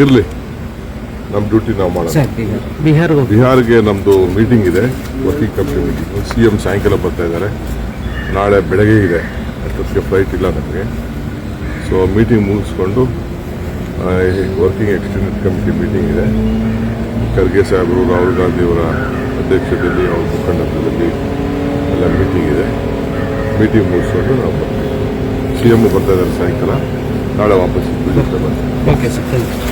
ಇರಲಿ. ನಮ್ಮ ಡ್ಯೂಟಿ ನಾವು ಮಾಡೋಣ. ಬಿಹಾರ್ಗೆ ನಮ್ಮದು ಮೀಟಿಂಗ್ ಇದೆ working committee meeting C M ಸಾಯಂಕಾಲ ಬರ್ತಾ ಇದ್ದಾರೆ. ನಾಳೆ ಬೆಳಗ್ಗೆ ಇದೆ. ಅಷ್ಟೊತ್ತಿಗೆ ಫ್ಲೈಟ್ ಇಲ್ಲ ನಮಗೆ. ಸೊ ಮೀಟಿಂಗ್ ಮುಗಿಸ್ಕೊಂಡು ವರ್ಕಿಂಗ್ ಎಕ್ಸ್ಟೆಂಡೆಡ್ ಕಮಿಟಿ ಮೀಟಿಂಗ್ ಇದೆ. ಖರ್ಗೆ ಸಾಹೇಬರು ರಾಹುಲ್ ಗಾಂಧಿಯವರ ಅಧ್ಯಕ್ಷತೆಯಲ್ಲಿ ಅವ್ರ ಮುಖಂಡತ್ವದಲ್ಲಿ ಎಲ್ಲ ಮೀಟಿಂಗ್ ಇದೆ. ಮೀಟಿಂಗ್ ಮುಗಿಸ್ಕೊಂಡು ನಾವು ಬರ್ತೀವಿ. ಸಿ ಎಂ ಬರ್ತಾ ಇದ್ದಾರೆ ಸಾಯಂಕಾಲ. ನಾಳೆ ವಾಪಸ್ ಬರ್ತೀವಿ ಓಕೆ ಸರ್ ಥ್ಯಾಂಕ್ ಯು